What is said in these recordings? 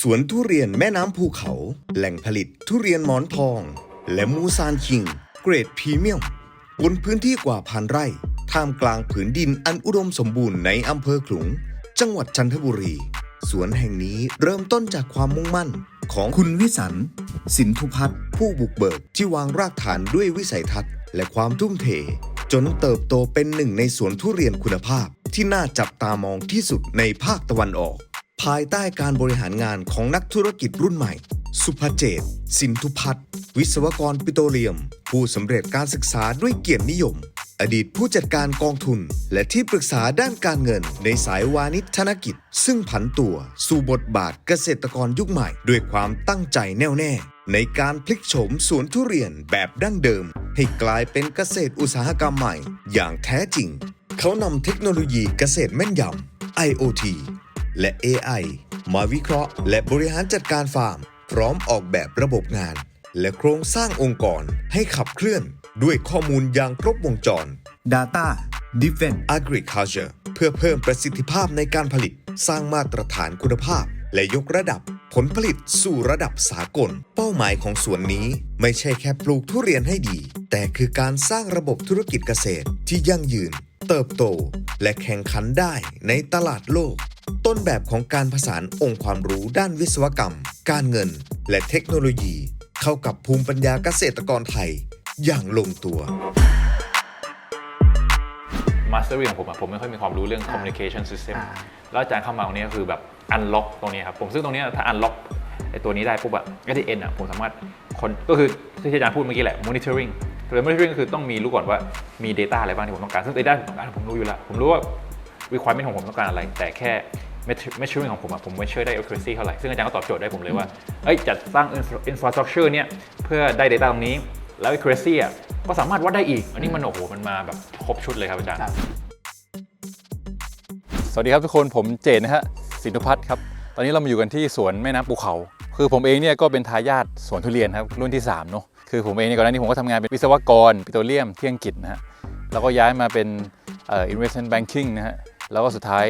สวนทุเรียนแม่น้ำภูเขา แหล่งผลิตทุเรียนหมอนทอง และมูซานคิง เกรดพรีเมียมบนพื้นที่กว่าพันไร่ ท่ามกลางผืนดินอันอุดมสมบูรณ์ในอำเภอขลุง จังหวัดจันทบุรี สวนแห่งนี้เริ่มต้นจากความมุ่งมั่นของคุณวิสัน สินทุพัฒน์ผู้บุกเบิกที่วางรากฐานด้วยวิสัยทัศน์ และความทุ่มเท จนเติบโตเป็นหนึ่งในสวนทุเรียนคุณภาพที่น่าจับตามองที่สุดในภาคตะวันออก ภายใต้การบริหารงานของนักธุรกิจรุ่นใหม่ สุภเจต สินทุพัฒน์วิศวกรปิโตรเลียม ผู้สำเร็จการศึกษาด้วยเกียรตินิยม อดีตผู้จัดการกองทุน และที่ปรึกษาด้านการเงินในสายวานิชธนกิจ ซึ่งผันตัวสู่บทบาทเกษตรกรยุคใหม่ ด้วยความตั้งใจแน่วแน่ ในการพลิกโฉมสวนทุเรียนแบบดั้งเดิม ให้กลายเป็นเกษตรอุตสาหกรรมใหม่ อย่างแท้จริง เขานำเทคโนโลยีเกษตรแม่นยำ IoT และ AI มาวิเคราะห์ และบริหารจัดการฟาร์ม พร้อมออกแบบระบบงาน และโครงสร้างองค์กรให้ขับเคลื่อนด้วยข้อมูลอย่างครบวงจร Data Driven Agriculture เพื่อเพิ่มประสิทธิภาพในการผลิต สร้างมาตรฐานคุณภาพ และยกระดับผลผลิตสู่ระดับสากล เป้าหมายของสวนนี้ไม่ใช่แค่ปลูกทุเรียนให้ดี แต่คือการสร้างระบบธุรกิจเกษตรที่ยั่งยืน เติบโต และแข่งขันได้ในตลาดโลก ต้นแบบของการผสานองค์ความรู้ด้านวิศวกรรม การเงิน และเทคโนโลยี เข้ากับภูมิปัญญาเกษตรกรไทย อย่างลงตัว มาสเตอรี่ของผมอะผมไม่ค่อยมีความรู้เรื่อง communication system อ่าแล้วอาจารย์เข้ามาตรงนี้ก็คือแบบ unlock ตรงนี้ครับผมซึ่งตรงนี้ถ้า unlock ไอ้ตัวนี้ได้ปุ๊บอะไอ้ที่ end อะผมสามารถคนก็คือที่อาจารย์พูดเมื่อกี้แหละ monitoring โดย monitoring ก็คือต้องมีรู้ก่อนว่ามี data อะไรบ้างที่ผมต้องการซึ่ง data ผมต้องการผมรู้อยู่แล้วผมรู้ว่า requirement ของผมต้องการอะไร แต่แค่ measuring ของผมอะผมไม่เชื่อได้ accuracy เท่าไหร่ ซึ่งอาจารย์ก็ตอบโจทย์ได้ผมเลยว่าเอ้ยจัดสร้าง infrastructure เนี่ยเพื่อได้ data ตรงนี้ แล้ว accuracy อะก็สามารถวัดได้อีก อันนี้มันโอ้โหมันมาแบบครบชุดเลยครับอาจารย์ครับสวัสดีครับทุกคนผมเจนนะฮะสินทุพัฒน์ครับ ตอนนี้เรามาอยู่กันที่สวนแม่น้ำภูเขา คือผมเองเนี่ยก็เป็นทายาทสวนทุเรียนครับรุ่นที่3เนอะคือผมเองเนี่ยก่อนหน้านี้ผมก็ทำงานเป็นวิศวกร ปิโตรเลียมที่อังกฤษนะฮะแล้วก็ย้ายมาเป็นเอ่อ investment banking นะฮะ แล้วก็สุดท้าย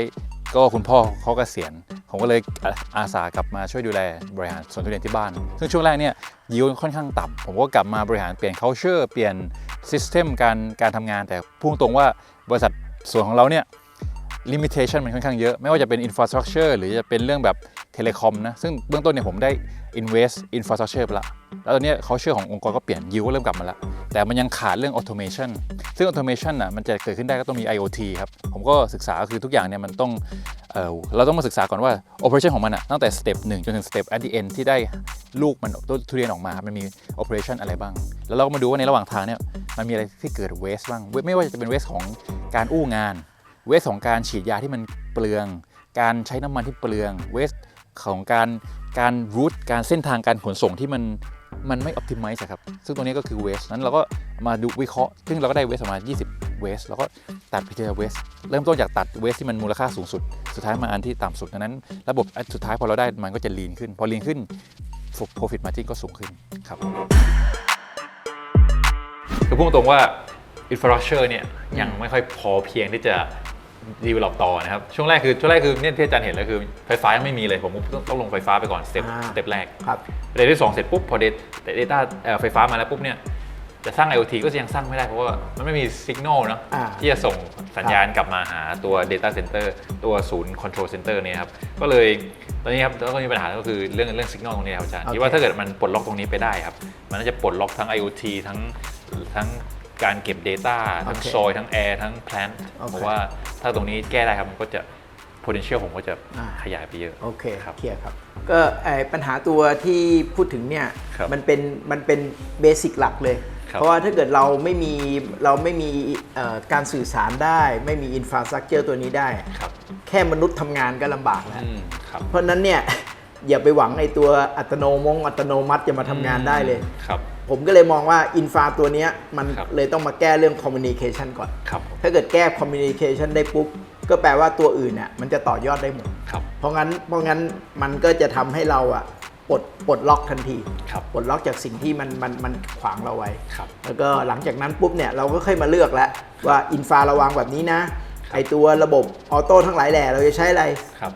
ก็คุณพ่อเขาเกษียณผมก็เลยอาอาสากลับมาช่วยดูแลบริหารสวนทุเรียนที่บ้าน ซึ่งช่วงแรกเนี่ยยิวค่อนข้างต่ำผมก็กลับมาบริหารเปลี่ยน culture เปลี่ยน system การการทำงาน แต่พุ่งตรงว่าบริษัทสวนของเราเนี่ย limitation มันค่อนข้างเยอะ ไม่ว่าจะเป็น infrastructure หรือจะเป็นเรื่องแบบ เทเลคอมนะ ซึ่งเบื้องต้นเนี่ยผมได้ invest infrastructure ไปละ แล้วตอนเนี้ยเขาเชื่อขององค์กรก็เปลี่ยนยิวก็เริ่มกลับมาล้วแต่มันยังขาดเรื่อง automation ซึ่ง automation อะมันจะเกิดขึ้นได้ก็ต้องมี IoT ครับ ผมก็ศึกษาก็คือทุกอย่างเนี่ยมันต้องเออเราต้องมาศึกษาก่อนว่า operation ของมันอะตั้งแต่ step 1 จนถึง step at the end ที่ได้ลูกมันต้นทุเรียนออกมา มันมี operation อะไรบ้าง แล้วเราก็มาดูว่าในระหว่างทางเนี่ยมันมีอะไรที่เกิด waste บ้าง ไม่ว่าจะเป็น waste ของการอู้งานเวสของการฉีดยาที่มันเปลือง การใช้น้ำมันที่เปลืองเวส ของการการรูทการเส้นทางการขนส่งที่มันมันไม่ optimize อะครับ ซึ่งตรงนี้ก็คือเวสนั้นเราก็มาดูวิเคราะห์ ซึ่งเราก็ได้เวสประมาณ 20 เวสแล้วก็ตัดพิจารณาเวส เริ่มต้นจากตัดเวสที่มันมูลค่าสูงสุด สุดท้ายมาอันที่ต่ำสุดดังนั้น ระบบสุดท้ายพอเราได้มันก็จะลีนขึ้น พอลีนขึ้น profit margin ก็สูงขึ้นครับคือพูดตรงว่า infrastructure เนี่ยยังไม่ค่อยพอเพียงที่จะ develop ต่อนะครับ ช่วงแรกคือช่วงแรกคือเนี่ยที่อาจารย์เห็นเลยคือไฟฟ้ายังไม่มีเลยผมต้องต้องลงไฟฟ้าไปก่อนสเต็ปอ่า สเต็ปแรกครับเดทที่สองเสร็จปุ๊บพอเดต้าไฟฟ้ามาแล้วปุ๊บเนี่ยจะสร้าง IoT ก็ยังสร้างไม่ได้เพราะว่ามันไม่มีสัญญาณเนาะอ่า ที่จะส่งสัญญาณกลับมาหาตัว Data Center ตัวศูนย์ Control Center เนี่ยครับก็เลยตอนนี้ครับแล้วก็มีปัญหาก็คือเรื่องเรื่องสัญญาณตรงนี้ครับอาจารย์โอเค คิดว่าถ้าเกิดมันปลดล็อกตรงนี้ไปได้ครับมันน่าจะปลดล็อกทั้ง IoT ทั้งทั้ง การเก็บ Data ทั้งโอเคซอยทั้ง Air ทั้ง Plant โอเคผมว่าถ้าตรงนี้แก้ได้ครับมันก็จะ potential ผมก็จะอ่า ขยายไปเยอะ โอเคครับเคลียร์ครับ ก็ไอปัญหาตัวที่พูดถึงเนี่ยครับมันเป็นมันเป็นเบสิกหลักเลย ครับเพราะว่าถ้าเกิดเราไม่มีเราไม่มีเอ่อการสื่อสารได้ ไม่มีอินฟราสตรักเจอร์ตัวนี้ได้ ครับ แค่มนุษย์ทำงานก็ลำบากแล้ว อืมครับ เพราะฉะนั้นเนี่ย อย่าไปหวังในตัวอัตโนมงอัตโนมัติจะมาทำงานได้เลย ครับ ผมก็เลยมองว่าอินฟาตัวเนี้ยมันครับเลยต้องมาแก้เรื่องคอมมิ n i เคชันก่อนครับถ้าเกิดแก้คอมมิ n i เคชันได้ปุ๊บ ก็แปลว่าตัวอื่นเนี่ยมันจะต่อยอดได้หมดครับเพราะงั้นเพราะงั้นมันก็จะทำให้เราอะปลดปลดล็อกทันทีครับปลดล็อกจากสิ่งที่มันมันมันขวางเราไว้ครับแล้วก็หลังจากนั้นปุ๊บเนี่ยเราก็ค่อยมาเลือกแล้วว่าอินฟาระวางแบบนี้นะ ไอตัวระบบออโต้ทั้งหลายแหล่เราจะใช้อะไรครับ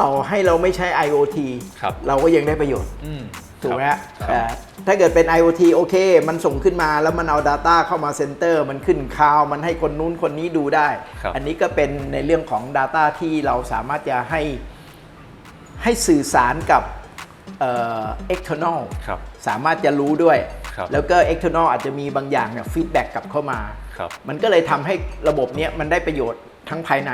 ต่อให้เราไม่ใช้ IoT ครับเราก็ยังได้ประโยชน์อืม ถูกไหมครัฮะบครับเอ่อถ้าเกิดเป็น IoT โอเค มันส่งขึ้นมาแล้วมันเอา Data เข้ามาเซ็นเตอร์มันขึ้นคลาวด์มันให้คนนู้นคนนี้ดูได้ ครับ อันนี้ก็เป็นในเรื่องของ Data ที่เราสามารถจะให้ให้สื่อสารกับเอ่อ external ครับ สามารถจะรู้ด้วย ครับแล้วก็ external อาจจะมีบางอย่างเนี่ยฟีดแบ็กกลับเข้ามา ครับ มันก็เลยทำให้ระบบเนี้ยมันได้ประโยชน์ทั้งภายใน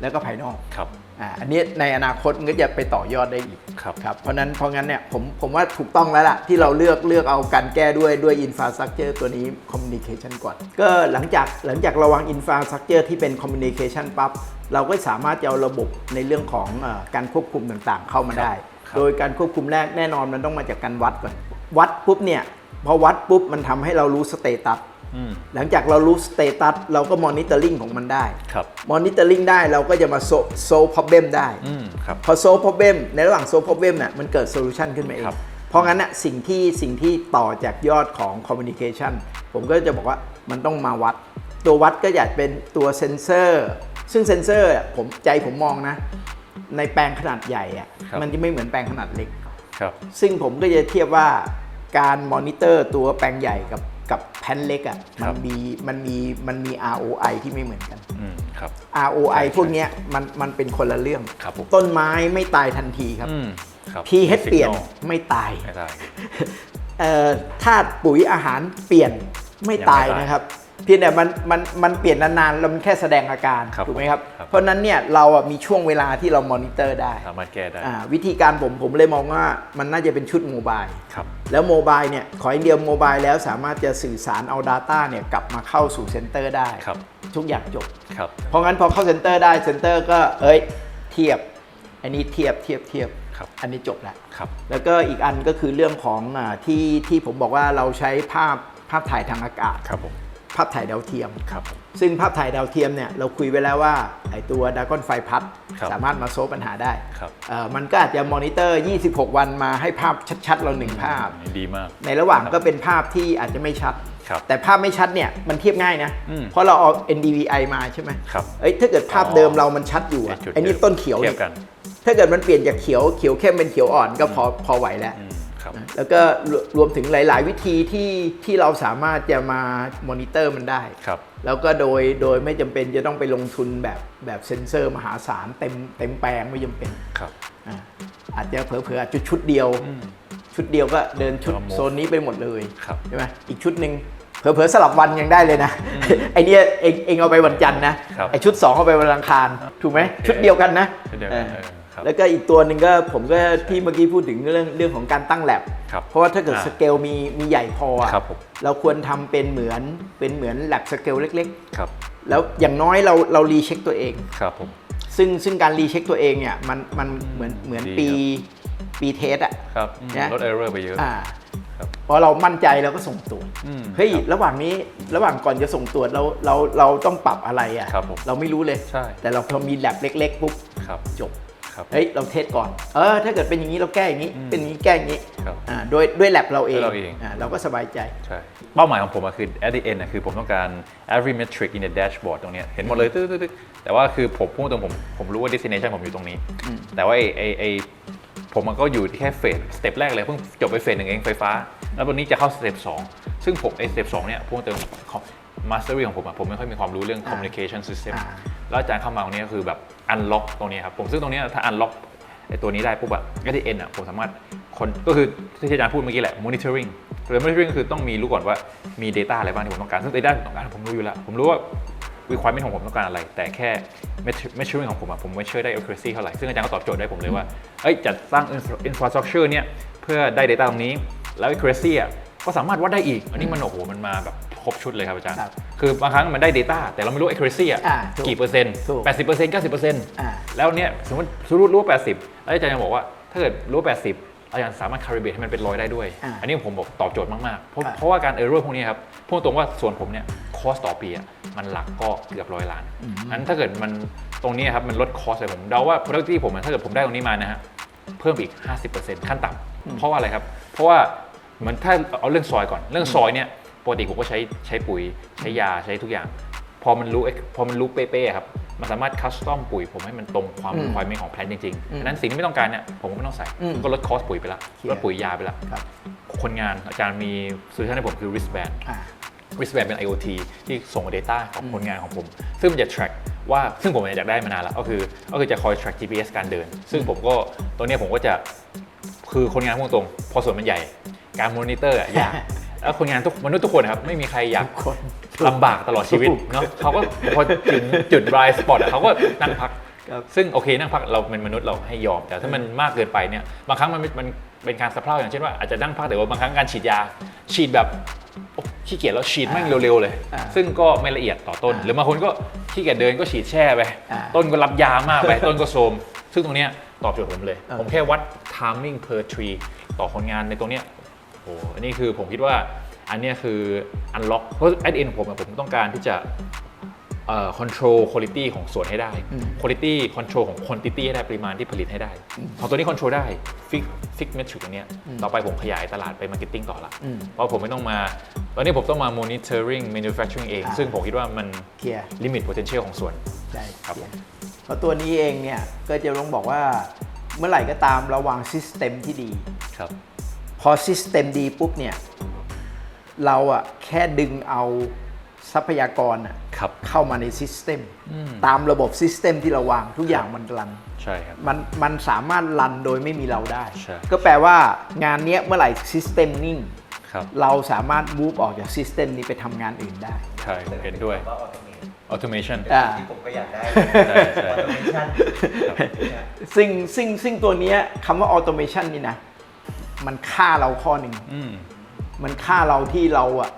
แล้วก็ภายนอก ครับ อ่าอันนี้ในอนาคตมันก็จะไปต่อยอดได้อีกครับครับเพราะนั้นเพราะงั้นเนี่ยผมผมว่าถูกต้องแล้วล่ะ ที่เราเลือกเลือกเอาการแก้ด้วยด้วยอินฟ a าส t ั c เจอร์ตัวนี้คอมมิ n นิเคชันก่อน ก็หลังจากหลังจากระวังอินฟ a าส t ั c เจอร์ที่เป็นคอมมิ n นิเคชันปั๊บเราก็สามารถจะเอาระบบในเรื่องของเออการควบคุมต่างๆ เข้ามาได้ครับโดยการควบคุมแรกแน่นอนมันต้องมาจากการวัดก่อน วัดปุ๊บเนี่ยพอวัดปุ๊บมันทำให้เรารู้สเตตัสอืม หลังจากเรารู้สเตตัสเราก็มอนิเตอร์ลิงของมันได้ครับมอนิเตอร์ลิงได้เราก็จะมาโซโซพอ b เบมได้อืมครับพอโซพ r o เบมในระหว่างโซพ r o เบมเนี่ยมันเกิดโซลูชันขึ้นมาเองครับเพราะงั้นน่ะสิ่งที่สิ่งที่ต่อจากยอดของคอมมิ n นิเคชันผมก็จะบอกว่ามันต้องมาวัด ตัววัดก็อยากเป็นตัวเซนเซอร์ ซึ่งเซนเซอร์อะผมใจผมมองนะ ในแปลงขนาดใหญ่อะครับมันจะไม่เหมือนแปลงขนาดเล็กครับซึ่งผมก็จะเทียบว่าการมอนิเตอร์ตัวแปลงใหญ่กับกับแผ่นเล็กอะ่ะครัมับนมีมันมีมันมี ROI ที่ไม่เหมือนกันอืมครับ ROI ใช่พวกเนี้ยมันมันเป็นคนละเรื่อง ครับผมต้นไม้ไม่ตายทันทีครับอืมครับ pH เปลี่ยน Signal ไม่ตายไม่ได้ เอ่อธาตุปุ๋ยอาหารเปลี่ยนไม่ตายยังไม่ตายนะครับเพียงแต่มันมันมันเปลี่ยนนานๆแล้วมันแค่แสดงอาการครับถูกไหมครับ ครับ เพราะฉะนั้นเนี่ยเราอะมีช่วงเวลาที่เรามอนิเตอร์ได้สามารถแก้ได้อ่าวิธีการผมผมเลยมองว่ามันน่าจะเป็นชุดโมบาย ครับ แล้วโมบายเนี่ยขออย่างเดียวโมบายแล้วสามารถจะสื่อสารเอา Data เนี่ยกลับมาเข้าสู่เซ็นเตอร์ได้ครับ ทุกอย่างจบ ครับ เพราะงั้นพอเข้าเซ็นเตอร์ได้เซ็นเตอร์ก็เอ้ยเทียบ อันนี้เทียบเทียบเทียบครับ อันนี้จบแล้ว ครับ แล้วก็อีกอันก็คือเรื่องของอาที่ที่ผมบอกว่าเราใช้ภาพภาพถ่ายทางอากาศ ครับผม ภาพถ่ายดาวเทียม ครับ ซึ่งภาพถ่ายดาวเทียมเนี่ยเราคุยไว้แล้วว่าไอตัวดากอนไฟพัดครับสามารถมาโซฟปัญหาได้ครับเอ่อมันก็อาจจะมอนิเตอร์ 26 วันมาให้ภาพชัดๆ เราหนึ่งภาพอันนี้ดีมาก ในระหว่างก็เป็นภาพที่อาจจะไม่ชัด ครับแต่ภาพไม่ชัดเนี่ยมันเทียบง่ายนะ อืมเพราะเราเอา NDVI มาใช่ไหมครับเอ้ยถ้าเกิดภาพเดิมเรามันชัดอยู่อะในจุดไอ้นี่เดิมต้นเขียวเทียนี่บกัน ถ้าเกิดมันเปลี่ยนจากเขียวเขียวเข้มเป็นเขียวอ่อนก็พอพอไหวแล้ว อืม ครับ แล้วก็รวรวมถึงหลาย ๆ วิธีที่ที่เราสามารถจะมามอนิเตอร์มันได้ครับแล้วก็โดยโดยไม่จำเป็นจะต้องไปลงทุนแบบแบบเซ็นเซอร์มหาศาลเต็มเต็มแปลงไม่จำเป็นครับอะอาจจะเผลอๆอาจจะชุดเดียวอืมชุดเดียวก็เดินชุดแล้วก็ move โซนนี้ไปหมดเลยครับใช่ไหมอีกชุดหนึ่งเผลอๆสลับวันยังได้เลยนะไอเนี้ยเองเองเอาไปวันจันทร์นะครับไอชุด 2 เอาไปวันอังคารถูกไหมโอเคชุดเดียวกันนะ ชุดเดียวกันเออเออครับแล้วก็อีกตัวหนึ่งก็ผมก็ที่เมื่อกี้พูดถึงเรื่องเรื่องของการตั้งแลบครับเพราะว่าถ้าเกิดอ่าสเกลมีมีใหญ่พออะครับผม เราควรทำเป็นเหมือนเป็นเหมือนแลบสเกลเล็ก ครับๆ แล้วอย่างน้อยเราเรารีเช็คตัวเอง ครับผม ซึ่งซึ่งการรีเช็คตัวเองเนี่ยมันมันเหมือนเหมือนดี ปีครัปีเทสอะ ครับอืมนะ ลดเออร์เรอร์ไปเยอะ อ่าครับ พอเรามั่นใจเราก็ส่งตรวจอืม เฮ้ยครับระหว่างนี้ระหว่างก่อนจะส่งตรวจเราเราเราต้องปรับอะไรอะครับผมเราไม่รู้เลย ใช่ แต่เราพอมีแลบเล็ก ๆ ปุ๊บ ครับ จบ ครับเฮ้ยเราเทสก่อน เออ ถ้าเกิดเป็นอย่างนี้เราแก้อย่างนี้อืมเป็นอย่างนี้แก้อย่างนี้ครับอ่าโดยด้วยแลบเราเองด้วยเราเองอ่าเราก็สบายใจใช่เป้าหมายของผมอะคือ at the end อะคือผมต้องการ every metric in the dashboard ตรงเนี้ยเห็นหมดเลยตึ๊ดๆๆแต่ว่าคือผมพูดตรงผมผมรู้ว่า destination ผมอยู่ตรงนี้ แต่ว่าไอไอไอผมมันก็อยู่ที่แค่เฟสสเต็ปแรกเลยเพิ่งจบไปเฟสหนึ่งเองไฟฟ้า แล้ววันนี้จะเข้าสเต็ปสองซึ่งผมไอสเต็ปสองเนี่ยพูดตรง มาสเตอรี่ของผมอะผมไม่ค่อยมีความรู้เรื่องอ่า communication system อ่าแล้วอาจารย์เข้ามาตรงนี้ก็คือแบบ unlock ตรงนี้ครับผมซึ่งตรงเนี้ยถ้า unlock ไอตัวนี้ได้ปุ๊บอะก็ที่ end อะผมสามารถคนก็คือที่อาจารย์พูดเมื่อกี้แหละ monitoring หรือ monitoring ก็คือต้องมีรู้ก่อนว่ามี data อะไรบ้างที่ผมต้องการ ซึ่ง data ที่ผมต้องการผมรู้อยู่แล้ว ผมรู้ว่า requirement ของผมต้องการอะไร แต่แค่ measuring ของผมอะผมไม่เชื่อได้ accuracy เท่าไหร่ ซึ่งอาจารย์ก็ตอบโจทย์ได้ผมเลยว่า เอ้ยจัดสร้าง infra- infrastructure เนี่ยเพื่อได้ data ตรงนี้ แล้ว accuracy อะก็สามารถวัดได้อีก อันนี้มันโอ้โหมันมาแบบ ครบชุดเลยครับอาจารย์ ครับคือบางครั้งมันได้ data แต่เราไม่รู้ accuracy อะอ่าถูกกี่เปอร์เซ็นต์ถูก80เปอร์เซ็นต์90เปอร์เซ็นต์อ่า แล้วเนี่ยสมมติรู้รู้ว่า80แล้วอาจารย์ยังบอกว่าถ้าเกิดรู้ว่า80อาจารย์สามารถ calibrate ให้มันเป็นร้อยได้ด้วย อ่าอันนี้ผมบอกตอบโจทย์มากๆ เพราะอ่า เพราะว่าการ error พวกนี้ครับพูดตรงว่าส่วนผมเนี่ยคอสต่อปีอะมันหลักก็เกือบร้อยล้านอันถ้าเกิดมันตรงนี้ครับมันลดคอสเลยผมเดาว่า productivity ผมอะถ้าเกิดผมได้ตรงนี้มานะฮะ เพิ่มอีก 50%ขั้นต่ำเพราะว่าอะไรครับ เพราะว่าเหมือนถ้าเอาเรื่องซอยก่อน เรื่องซอยเนี่ย ปกติผมก็ใช้ใช้ปุ๋ยใช้ยาใช้ทุกอย่าง พอมันรู้พอมันรู้เป๊ะๆครับมันสามารถคัสตอมปุ๋ยผมให้มันตรงความอืม requirement ของแพลนจริงอืมๆดังนั้นสิ่งที่ไม่ต้องการเนี่ยผมก็ไม่ต้องใส่อืมก็ลดคอสปุ๋ยไปละเคลียร์ลดปุ๋ยยาไปละครับคนงานอาจารย์มีโซลูชันให้ผมคือ wristband อ่า wristband เป็น IoT ที่ส่ง Data ของคนงานของผม ซึ่งมันจะ track ว่าซึ่งผมอยากได้มานานแล้ว ก็คือก็คือจะคอย track GPS การเดิน ซึ่งผมก็ตัวเนี้ยผมก็จะคือคนงานพูดตรงๆพอส่วนมันใหญ่ การมอนิเตอร์อะยาก แล้วคนงานทุกมนุษย์ทุกคนนะครับไม่มีใครอยากทุกคนลำบากตลอดชีวิตถูกเนาะเขาก็พอถึงจุด blind spot อะเขาก็นั่งพักครับซึ่งโอเคนั่งพักเราเป็นมนุษย์เราให้ยอม แต่ถ้ามันมากเกินไปเนี่ยบางครั้งมันมันเป็นการสะเพร่าอย่างเช่นว่าอาจจะนั่งพักแต่ว่าบางครั้งการฉีดยา ฉีดแบบโอ๊ะขี้เกียจแล้วฉีดแม่งเร็วๆเลยอ่าซึ่งก็ไม่ละเอียดต่อต้น หรือบางคนก็ขี้เกียจเดินก็ฉีดแช่ไปอ่าต้นก็รับยามากไปต้นก็โทรมซึ่งตรงเนี้ยตอบโจทย์ผมเลยอ่าผมแค่วัด timing per tree ต่อคนงานในตรงเนี้ยโอ้โหอันนี้คือผมคิดว่าอันเนี้ยคือ unlock เพราะ at end ผมอะผมต้องการที่จะเอ่อ control quality ของสวนให้ได้อืม quality control ของ quantity ให้ได้ปริมาณที่ผลิตให้ได้พอตัวนี้ control ได้ fix fix metric ตรงเนี้ยต่อไปผมขยายตลาดไป marketing ต่อละอืมเพราะผมไม่ต้องมา ตอนนี้ผมต้องมา monitoring manufacturing เองอ่าซึ่งผมคิดว่ามันเคลียร์ limit potential ของสวนใช่ครับเคลียร์เพราะตัวนี้เองเนี่ยก็จะต้องบอกว่าเมื่อไหร่ก็ตามระวางซิสเต็มที่ดีครับ พอซิสเต็มดีปุ๊บเนี่ย เราอะแค่ดึงเอาทรัพยากรอะครับ เข้ามาในซิสเต็มตามระบบซิสเต็มที่เราวางทุกอย่างมันรัน ใช่ครับ มันมันสามารถรันโดยไม่มีเราได้ ใช่ ก็แปลว่างานเนี้ยเมื่อไหร่ซิสเต็มนิ่ง ครับ เราสามารถมูฟออกจากซิสเต็มนี้ไปทำงานอื่นได้ ใช่ผมเห็นด้วย automation อ่า ที่ผมก็อยากได้ใช่ใช่ automation ซึ่งซึ่งซึ่งตัวเนี้ยคำว่าออโตเมชันนี่นะ มันฆ่าเราข้อหนึ่งอืมมันฆ่าเราที่เราอะ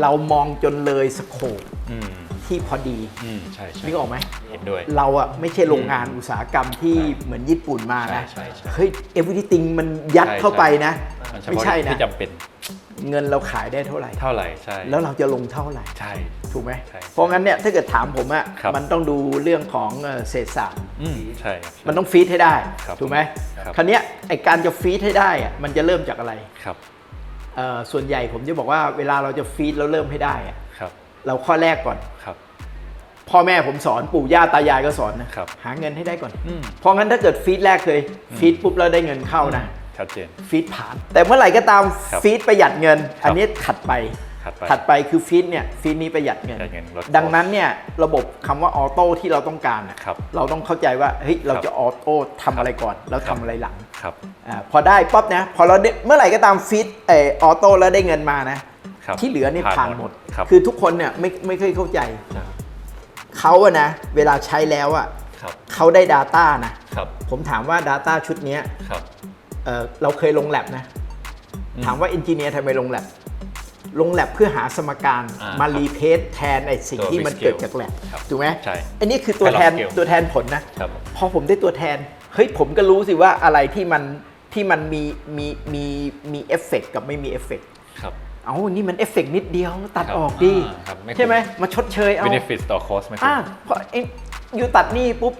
เรามองจนเลยสโคปอืมที่พอดีอืมใช่ใช่นึกออกไหมเห็นด้วยเราอะไม่ใช่โรงงานอุตสาหกรรมที่เหมือนญี่ปุ่นมานะใช่ใช่ใช่เฮ้ย everything มันยัดใช่เข้าไปนะมันเฉไม่พาะใช่นะที่จำเป็น เงินเราขายได้เท่าไหร่ เท่าไหร่ใช่แล้วเราจะลงเท่าไหร่ใช่ ถูกไหมใช่เพราะงั้นเนี่ยถ้าเกิดถามผมอะครับ มันต้องดูเรื่องของเอ่อเศษศาสตร์ อืมใช่ครับมันต้องฟีดให้ได้ ครับถูกไหมครับ คราวเนี้ยไอการจะฟีดให้ได้อะมันจะเริ่มจากอะไรครับเอ่อส่วนใหญ่ผมจะบอกว่าเวลาเราจะฟีดแล้วเริ่มให้ได้อะครับเราข้อแรกก่อน ครับ พ่อแม่ผมสอนปู่ย่าตายายก็สอนนะครับหาเงินให้ได้ก่อนอืม เพราะงั้นถ้าเกิดฟีดแรกเคยฟีดปุ๊บแล้วได้เงินเข้านะชัดเจน ฟีดผ่าน แต่เมื่อไหร่ก็ตามครับฟีดประหยัดเงินครับอันนี้ถัดไป ถัดไปถัดไปคือฟีดเนี่ยฟีดนี้ประหยัดเงินประหยัดเงินลดดังนั้นเนี่ยระบบคำว่าออโต้ที่เราต้องการอะครับเราต้องเข้าใจว่าเฮ้ยเราครับจะออโต้ทำอะไรก่อน แล้วครัทำบอะไรหลังครับอาพอได้ป๊อบนะพอเราได้เมื่อไหร่ก็ตามฟีดเออออโต้แล้วได้เงินมานะครับที่เหลือนี่ผ่านหมดครับคือทุกคนเนี่ยไม่ไม่เคยเข้าใจครับเขาอะนะเวลาใช้แล้วอะครับเขาได้ Data นะครับผมถามว่า Data ชุดเนี้ยครับเอ่อเราเคยลงแ a บนะ ถามว่าเอนจิเนียร์ทำไมลงแ a บ ลงแ a บเพื่อหาสมการอ่ามาครับรีเพสแทนไอ้สิ่งตัวที่มัน rescale เกิดจากแ a บครับถูกไหมใช่อันนี้คือตัวแทน Pilot scale ตัวแทนผลนะ ครับ พอผมได้ตัวแทน เฮ้ยผมก็รู้สิว่าอะไรที่มันที่มันมีมีมีมีเอฟเฟกกับไม่มีเอฟเฟกครับ เอานี่มันเอฟเฟกนิดเดียวตัดครับออกดีอ่าครับไม่คุ้ม ใช่ไหมมาชดเชยเอา benefit ต่อ cost ไหมครัอ่าเพราะไอ้ยูตัดหนี่ปุ๊บ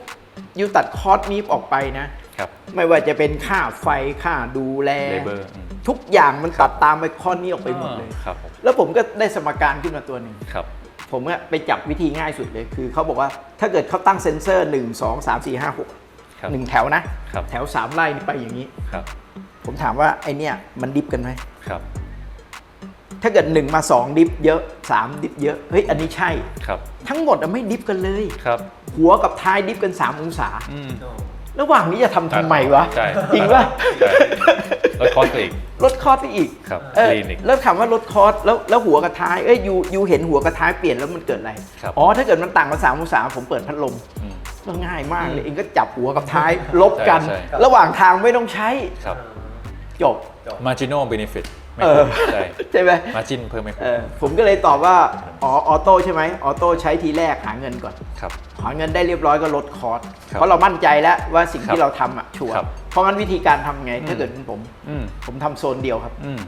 ยูตัดคอสนี้ออกไปนะ ครับไม่ว่าจะเป็นค่าไฟค่าดูแล labor อืม ทุกอย่างมันตัดตามไปข้อนี้ออกไปหมดเลย ครับผมแล้วผมก็ได้สมการขึ้นมาตัวหนึ่ง ครับ ผมก็ไปจับวิธีง่ายสุดเลย คือเขาบอกว่าถ้าเกิดเขาตั้งเซ็นเซอร์ 1 2 3 4 5 ครับ6 1 แถวนะ ครับ แถว 3ไร่นี่ไปอย่างนี้ ครับผมถามว่าไอเนี้ยมันดิฟกันไหม ครับถ้าเกิด 1 มา 2 ดิฟเยอะ 3 ดิฟเยอะ เฮ้ย อันนี้ใช่ ครับทั้งหมดอะไม่ดิฟกันเลย ครับหัวกับท้ายดิฟกัน 3 องศา อืม ระหว่างนี้จะทำทำไมวะใช่จริงป่ะใช่ลด cost ไปอีกลดคอสไปอีกครับเออ lean อีกแล้วถามว่าลดคอสแล้วแล้วหัวกับท้ายเอ้ยยูยูเห็นหัวกับท้ายเปลี่ยนแล้วมันเกิดอะไรครับอ๋อถ้าเกิดมันต่างกันสามองศาผมเปิดพัดลมอืมก็ง่ายมากเลยเองก็จับหัวกับท้ายลบกันใช่ใช่ระหว่างทางไม่ต้องใช้ครับจบ marginal benefit ไม่ เอคุ้อมใช่ใช่ไหม margin เพิ่มไม่เอคุ้มอผมก็เลยตอบว่าอ๋อออโต้ใช่ไหมออโต้ใช้ทีแรกหาเงินก่อนครับหาเงินได้เรียบร้อยก็ลดคอสครับเพราะเรามั่นใจแล้วว่าสิ่งครับที่เราทำอะชัวร์ครับเพราะงั้นวิธีการทำไงถ้าเกิดเป็นผมอืมผมทำโซนเดียวครับอืม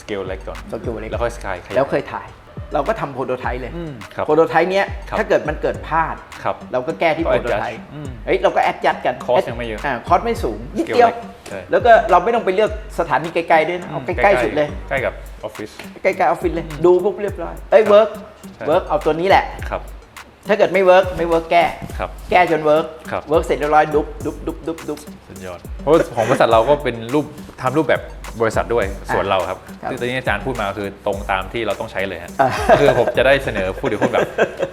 scale เล็กก่อนสกิลเล็กแล้วค่อย sky ขยับแล้วเคยถ่าย เราก็ทำโปรโตไทป์เลยอืมครับโปรโตไทป์เนี้ยครับถ้าเกิดมันเกิดพลาด ครับเราก็แก้ที่ก็โปรโตไท adjust ป์อืมเฮ้ยเราก็แอดจัดกัน cost ยังไม่เยอะคอสไม่สูงนิด Scale เดียวเล็กใช่ แล้วก็เราไม่ต้องไปเลือกสถานีไกลๆด้วยนะเอาใกล้ๆสุดเลย ใกล้กับออฟฟิศ ใกล้ๆออฟฟิศเลย ดูปุ๊บเรียบร้อย เอ้ยเวิร์กใช่ เวิร์กเอาตัวนี้แหละ ครับ ถ้าเกิดไม่เวิร์กไม่เวิร์กแก้ ครับ แก้จนเวิร์กครับ เวิร์กเสร็จเรียบร้อยดุบดุบดุบดุบดุบ สุดยอดเพราะว่าของบริษัทเราก็เป็นรูปทำรูปแบบ บริษัทด้วยส่วนเราครับครับซึ่งตอนนี้อาจารย์พูดมาคือตรงตามที่เราต้องใช้เลยฮะอ่าคือผมจะได้เสนอผู้ถือหุ้นแบบ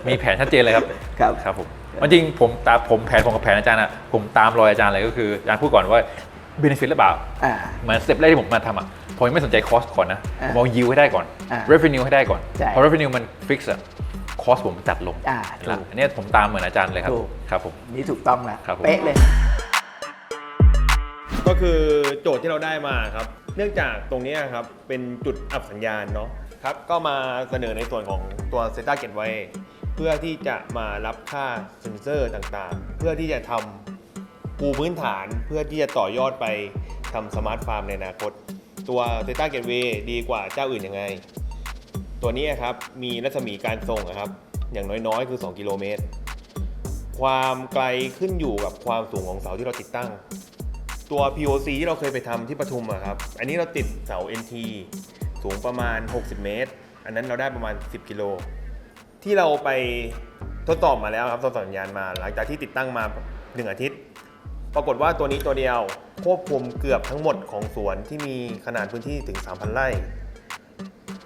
มีแผนชัดเจนเลยครับครับครับผมจริงๆผมตามผมแผนผมกับแผนอาจารย์อะผมตามรอยอาจารย์เลยก็คืออาจารย์พูดก่อนว่า benefit หรือเปล่าอ่าเหมือนสเต็ปแรกที่ผมมาทำอะผมยังไม่สนใจคอสก่อนนะอ่าผมเอา yield ให้ได้ก่อนอ่า revenue ให้ได้ก่อนใช่พอ revenue มัน fix อะคอสผมจัดลงอ่าละถูกอันเนี้ยผมตามเหมือนอาจารย์เลยครับถูกครับผม นี่ถูกต้องแล้วครับผมเป๊ะเลยก็ คือโจทย์ที่เราได้มาครับ เนื่องจากตรงนี้ครับเป็นจุดอับสัญญาณเนาะครับก็มาเสนอในส่วนของตัว Zeta Gateway เพื่อที่จะมารับค่าเซนเซอร์ต่างๆ เพื่อที่จะทำปูพื้นฐานเพื่อที่จะต่อยอดไปทำสมาร์ทฟาร์มในอนาคต ตัว Zeta Gateway ดีกว่าเจ้าอื่นยังไง ตัวนี้ครับมีรัศมีการส่งครับอย่างน้อยๆ คือ 2 กิโลเมตร ความไกลขึ้นอยู่กับความสูงของเสาที่เราติดตั้ง ตัว POC ที่เราเคยไปทำที่ปทุมอะครับ อันนี้เราติดเสา NT สูงประมาณ 60 เมตร อันนั้นเราได้ประมาณ 10 กิโล ที่เราไปทดสอบมาแล้วครับทดสอบสัญญาณมา หลังจากที่ติดตั้งมา 1 อาทิตย์ ปรากฏว่าตัวนี้ตัวเดียวควบคุมเกือบทั้งหมดของสวนที่มีขนาดพื้นที่ถึง 3,000 ไร่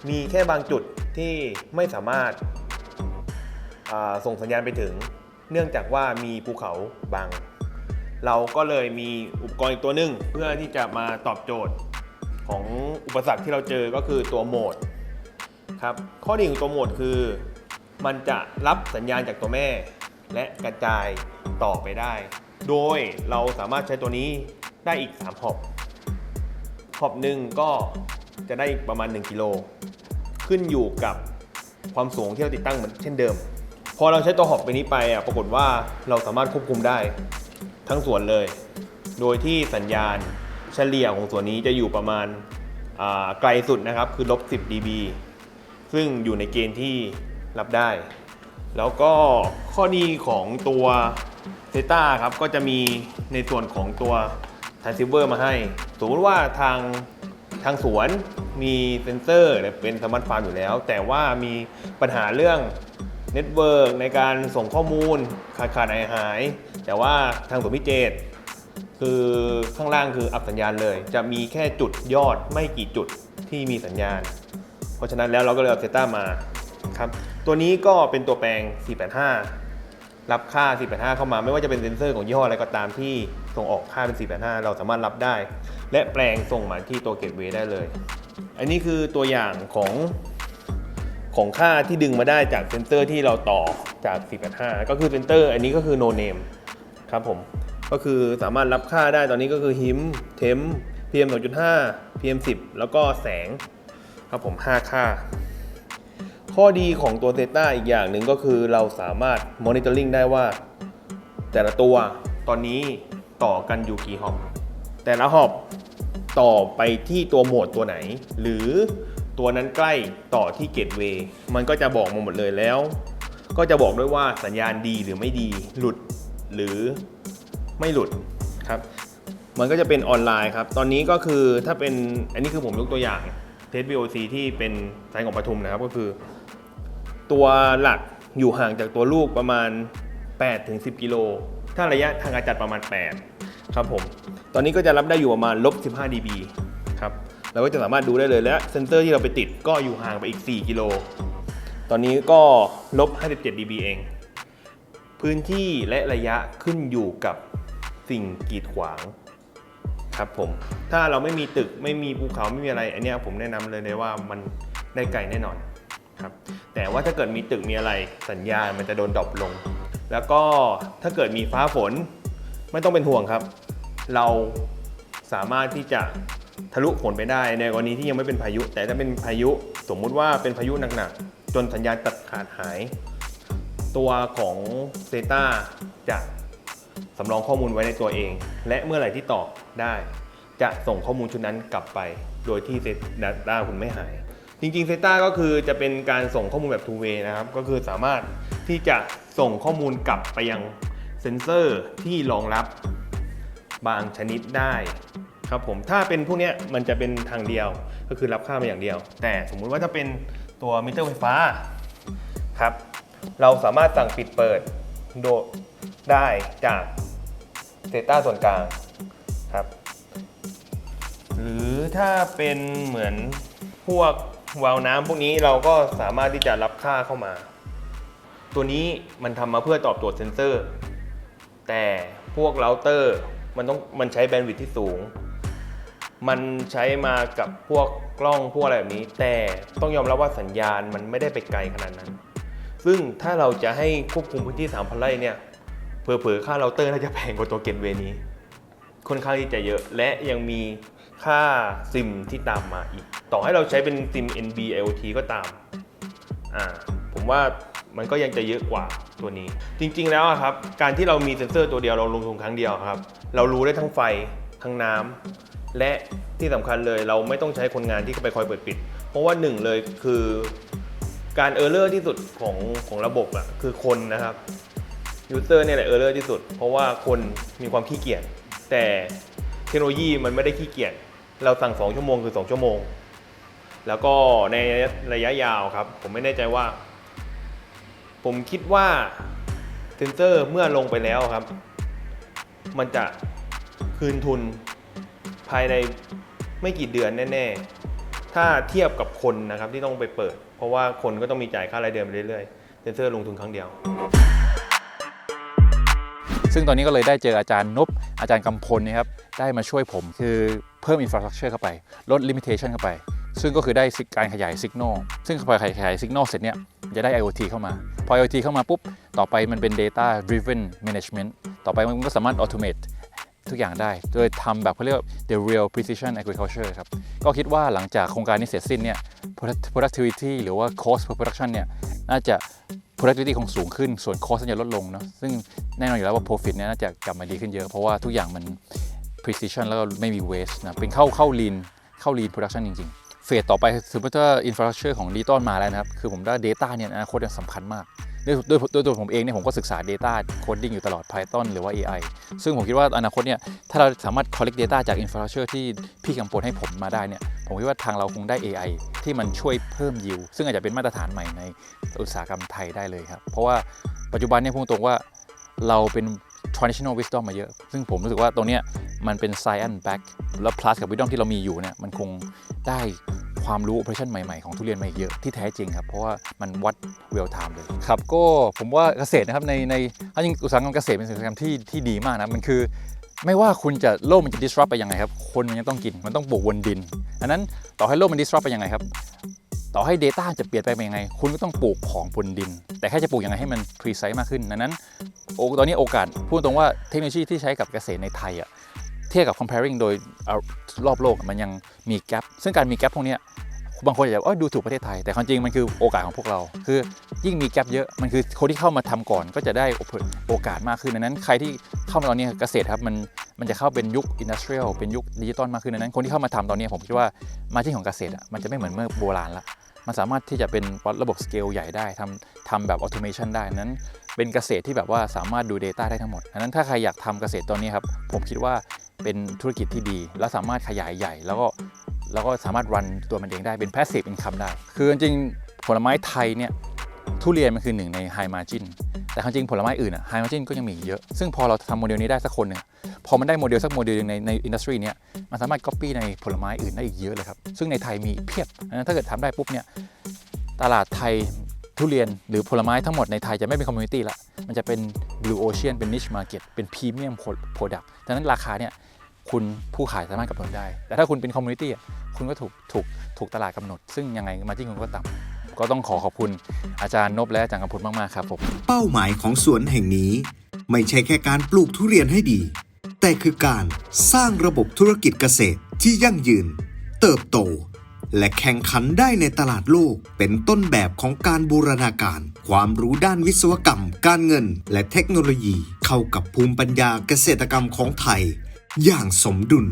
มีแค่บางจุดที่ไม่สามารถาส่งสัญญาณไปถึง เนื่องจากว่ามีภูเขาบัง เราก็เลยมีอุปกรณ์อีกตัวหนึ่งเพื่อที่จะมาตอบโจทย์ของอุปสรรคที่เราเจอก็คือตัวโหมดครับข้อดีของตัวโหมดคือ มันจะรับสัญญาณจากตัวแม่ และกระจายต่อไปได้ โดยเราสามารถใช้ตัวนี้ได้อีก 3 หอบ หอบหนึ่งก็จะได้ประมาณ 1 กิโล ขึ้นอยู่กับความสูงที่เราติดตั้งเหมือนเช่นเดิม พอเราใช้ตัวหอบไปนี้ไปอะปรากฏว่าเราสามารถควบคุมได้ ทั้งสวนเลย โดยที่สัญญาณเฉลี่ยของสวนนี้จะอยู่ประมาณไกลสุดนะครับคือลบ 10 dB ซึ่งอยู่ในเกณฑ์ที่รับได้ แล้วก็ข้อดีของตัว t ต t a ครับก็จะมีในส่วนของตัว transceiver มาให้ สมมติว่าทางทางสวนมีเซนเซอร์เป็นสมาร์ทฟาร์มอยู่แล้ว แต่ว่ามีปัญหาเรื่องเน็ตเวิร์กในการส่งข้อมูลขาดขาดหายหาย แต่ว่าทางสวนพิเจตคือข้างล่างคืออับสัญญาณเลย จะมีแค่จุดยอดไม่กี่จุดที่มีสัญญาณ เพราะฉะนั้นแล้วเราก็เลยเอาเซต้ามาครับตัวนี้ก็เป็นตัวแปลง 485 รับค่า 485 เข้ามาไม่ว่าจะเป็นเซนเซอร์ของยี่ห้ออะไรก็ตามที่ส่งออกค่าเป็น 485 เราสามารถรับได้ และแปลงส่งมาที่ตัวเกตเวย์ได้เลย อันนี้คือตัวอย่างของของค่าที่ดึงมาได้จากเซนเซอร์ที่เราต่อจาก 485 ก็คือเซนเซอร์อันนี้ก็คือ no name ครับผมก็คือสามารถรับค่าได้ตอนนี้ก็คือ HIM TEM PM 2.5 PM 10 แล้วก็แสงครับผม 5 ค่า ข้อดีของตัว Theta อีกอย่างหนึ่งก็คือเราสามารถ monitoring ได้ว่า แต่ละตัวตอนนี้ต่อกันอยู่กี่ฮอบแต่ละฮอบต่อไปที่ตัวโหมดตัวไหน หรือตัวนั้นใกล้ต่อที่เกตเวย์มันก็จะบอกมาหมดเลยแล้ว ก็จะบอกด้วยว่าสัญญาณดีหรือไม่ดีหลุด หรือไม่หลุดครับ มันก็จะเป็นออนไลน์ครับ ตอนนี้ก็คือถ้าเป็นอันนี้คือผมยกตัวอย่างเทส VOC ที่เป็นสายของปทุมนะครับก็คือ ตัวหลักอยู่ห่างจากตัวลูกประมาณ8ถึง10 กิโล ถ้าระยะทางการจัดประมาณ 8 ครับผม ตอนนี้ก็จะรับได้อยู่ประมาณลบ15 dB ครับเราก็จะสามารถดูได้เลยและเซนเซอร์ที่เราไปติดก็อยู่ห่างไปอีก 4 กิโล ตอนนี้ก็ลบ57 dB เอง พื้นที่และระยะขึ้นอยู่กับสิ่งกีดขวางครับผม ถ้าเราไม่มีตึกไม่มีภูเขาไม่มีอะไรอันนี้ผมแนะนำเลยเลยว่ามันได้ไกลแน่นอนครับ แต่ว่าถ้าเกิดมีตึกมีอะไรสัญญาณมันจะโดนดรอปลง แล้วก็ถ้าเกิดมีฟ้าฝนไม่ต้องเป็นห่วงครับ เราสามารถที่จะทะลุฝนไปได้ในกรณีที่ยังไม่เป็นพายุ แต่ถ้าเป็นพายุสมมุติว่าเป็นพายุหนักๆจนสัญญาณตัดขาดหาย ตัวของเซต้าจะสำรองข้อมูลไว้ในตัวเอง และเมื่อไหร่ที่ตอบได้ จะส่งข้อมูลชุดนั้นกลับไป โดยที่เซต้าคุณไม่หาย จริงๆเซต้าก็คือจะเป็นการส่งข้อมูลแบบ two way นะครับ ก็คือสามารถที่จะส่งข้อมูลกลับไปยังเซนเซอร์ที่รองรับบางชนิดได้ครับผมถ้าเป็นพวกนี้มันจะเป็นทางเดียวก็คือรับค่ามาอย่างเดียว แต่สมมุติว่าถ้าเป็นตัวมิเตอร์ไฟฟ้าครับ เราสามารถสั่งปิดเปิดโดได้จาก Data ส่วนกลางครับ หรือถ้าเป็นเหมือนพวกวาล์วน้ำพวกนี้เราก็สามารถที่จะรับค่าเข้ามา ตัวนี้มันทำมาเพื่อตอบโจทย์เซนเซอร์ แต่พวกเราเตอร์มันต้องมันใช้แบนด์วิดท์ที่สูง มันใช้มากับพวกกล้องพวกอะไรแบบนี้ แต่ต้องยอมรับว่าสัญญาณมันไม่ได้ไปไกลขนาดนั้น ซึ่งถ้าเราจะให้ควบคุมพื้นที่3,000ไร่เนี่ยเผลอๆค่าเราเตอร์น่าจะแพงกว่าตัวเกตเวนี้ ค่อนข้างที่จะเยอะ และยังมีค่าซิมที่ตามมาอีก ต่อให้เราใช้เป็นซิม NB IoT ก็ตามอ่าผมว่ามันก็ยังจะเยอะกว่าตัวนี้ จริงๆแล้วอะครับ การที่เรามีเซ็นเซอร์ตัวเดียวเราลงทุนครั้งเดียวครับ เรารู้ได้ทั้งไฟทั้งน้ำและที่สำคัญเลยเราไม่ต้องใช้คนงานที่ไปคอยเปิดปิด เพราะว่าหนึ่งเลยคือ การเออร์เลอร์ที่สุดของของระบบอะคือคนนะครับยูเซอร์เนี่ยแหละเออร์เลอร์ที่สุด เพราะว่าคนมีความขี้เกียจแต่เทคโนโลยีมันไม่ได้ขี้เกียจเราสั่ง 2 ชั่วโมงคือ 2 ชั่วโมง แล้วก็ในระยะยาวครับ ผมไม่แน่ใจว่า ผมคิดว่าเซนเซอร์เมื่อลงไปแล้วครับ มันจะคืนทุนภายในไม่กี่เดือนแน่ ๆ ถ้าเทียบกับคนนะครับที่ต้องไปเปิด เพราะว่าคนก็ต้องมีจ่ายค่ารายเดือนไปเรื่อยๆเซนเซอร์ลงทุนครั้งเดียว ซึ่งตอนนี้ก็เลยได้เจออาจารย์นบอาจารย์กำพลนะครับได้มาช่วยผมคือเพิ่มอินฟราสตรักเจอร์เข้าไป ลดลิมิเ t ชันเข้าไป ซึ่งก็คือได้การขยายสัญญาณซึ่งพอขยายสัญญาณเสร็จเนี่ยจะได้ IoT เข้ามา พอ IoT เข้ามาปุ๊บ ต่อไปมันเป็น data driven management ต่อไปมันก็สามารถ automate ทุกอย่างได้ โดยทำแบบเขาเรียก the real precision agriculture ครับ ก็คิดว่าหลังจากโครงการนี้เสร็จสิ้นเนี่ย productivity หรือว่า cost per production เนี่ย น่าจะ productivity คงสูงขึ้น ส่วน cost น่าจะลดลงเนาะ ซึ่งแน่นอนอยู่แล้วว่า profit เนี่ยน่าจะกลับมาดีขึ้นเยอะ เพราะว่าทุกอย่างมัน precision แล้วก็ไม่มี waste นะ เป็นเข้าเข้า lean เข้า lean production จริงๆ เฟสต่อไปสมมติว่า infrastructure ของ d ีตอนมาแล้วนะครับ คือผมว่า data เนี่ยอนาคตเนี่ยสำคัญมาก ด้วยด้วยด้วยตัวผมเองเนี่ยผมก็ศึกษา Data Coding อยู่ตลอด Python หรือว่า AI ซึ่งผมคิดว่าอนาคตเนี่ยถ้าเราสามารถ collect data จาก infrastructure ที่พี่กำปนให้ผมมาได้เนี่ยผมคิดว่าทางเราคงได้ AI ที่มันช่วยเพิ่มยิวซึ่งอาจจะเป็นมาตรฐานใหม่ในอุตสาหกรรมไทยได้เลยครับ เพราะว่าปัจจุบันเนี่ยพูดตรงว่าเราเป็น traditional wisdom มาเยอะ ซึ่งผมรู้สึกว่าตรงเนี้ยมันเป็น science back แล้ว plus กับ wisdom ที่เรามีอยู่เนี่ยมันคงได้ ความรู้ operation ใหม่ๆ ของทุเรียนมาอีกเยอะที่แท้จริงครับ เพราะว่ามันวัด real time เลยครับ ก็ผมว่าเกษตรนะครับในในถ้าจริงอุตสาหกรรมเกษตรเป็นอุตสาหกรรมที่ที่ดีมากนะมันคือไม่ว่าคุณจะโลกมันจะ disrupt ไปยังไงครับ คนมันยังต้องกิน มันต้องปลูกบนดินดังนั้นต่อให้โลกมัน disrupt ไปยังไงครับ ต่อให้ Data จะเปลี่ยนไปเป็นยังไง คุณก็ต้องปลูกของบนดิน แต่แค่จะปลูกยังไงให้มัน precise มากขึ้นดังนั้น ตอนนี้โอกาสพูดตรงว่าเทคโนโลยีที่ใช้กับเกษตรในไทยอะ เทียบกับ comparing โดยรอบโลกมันยังมี gap ซึ่งการมี gap พวกนี้บางคนอาจจะว่าดูถูกประเทศไทย แต่ความจริงมันคือโอกาสของพวกเรา คือยิ่งมี gap เยอะมันคือคนที่เข้ามาทำก่อนก็จะได้โอกาสมากขึ้นดังนั้นใครที่เข้ามาตอนนี้เกษตรครับมันมันจะเข้าเป็นยุค industrial เป็นยุคดิจิตอลมากขึ้นดังนั้น คนที่เข้ามาทำตอนนี้ผมคิดว่ามาที่ของเกษตรอะมันจะไม่เหมือนเมื่อโบราณละมันสามารถที่จะเป็นระบบสเกลใหญ่ได้ทำทำแบบออโตเมชันได้นั้น เป็นเกษตรที่แบบว่าสามารถดู Data ได้ทั้งหมดดังนั้นถ้าใครอยากทำเกษตรตอนนี้ครับผมคิดว่า เป็นธุรกิจที่ดี และสามารถขยายใหญ่ แล้วก็แล้วก็สามารถรันตัวมันเองได้เป็น passive income ได้ คือจริงผลไม้ไทยเนี่ยทุเรียนมันคือหนึ่งใน high margin แต่ความจริงผลไม้อื่นอะ high margin ก็ยังมีเยอะ ซึ่งพอเราทำโมเดลนี้ได้สักคนเนี่ยพอมันได้โมเดลสักโมเดลหนึ่งในในอินดัสทรีเนี้ยมันสามารถ copy ในผลไม้อื่นได้อีกเยอะเลยครับ ซึ่งในไทยมีเพียบดังนั้นถ้าเกิดทำได้ปุ๊บเนี่ยตลาดไทย ทุเรียนหรือผลไม้ทั้งหมดในไทยจะไม่เป็นคอมมูนิตี้ละ มันจะเป็น blue ocean เป็น niche market เป็น premium product ดังนั้นราคาเนี่ยคุณผู้ขายสามารถกำหนดได้ แต่ถ้าคุณเป็นคอมมูนิตี้คุณก็ถูกถูกถูกตลาดกำหนด ซึ่งยังไงมาจิ้งคุณก็ต่ำก็ต้องขอขอบคุณอาจารย์นบและอาจารย์กำพลมากๆครับผมเป้าหมายของสวนแห่งนี้ ไม่ใช่แค่การปลูกทุเรียนให้ดี แต่คือการสร้างระบบธุรกิจเกษตรที่ยั่งยืน เติบโต และแข่งขันได้ในตลาดโลก เป็นต้นแบบของการบูรณาการ ความรู้ด้านวิศวกรรม การเงิน และเทคโนโลยี เข้ากับภูมิปัญญาเกษตรกรรมของไทย อย่างสมดุล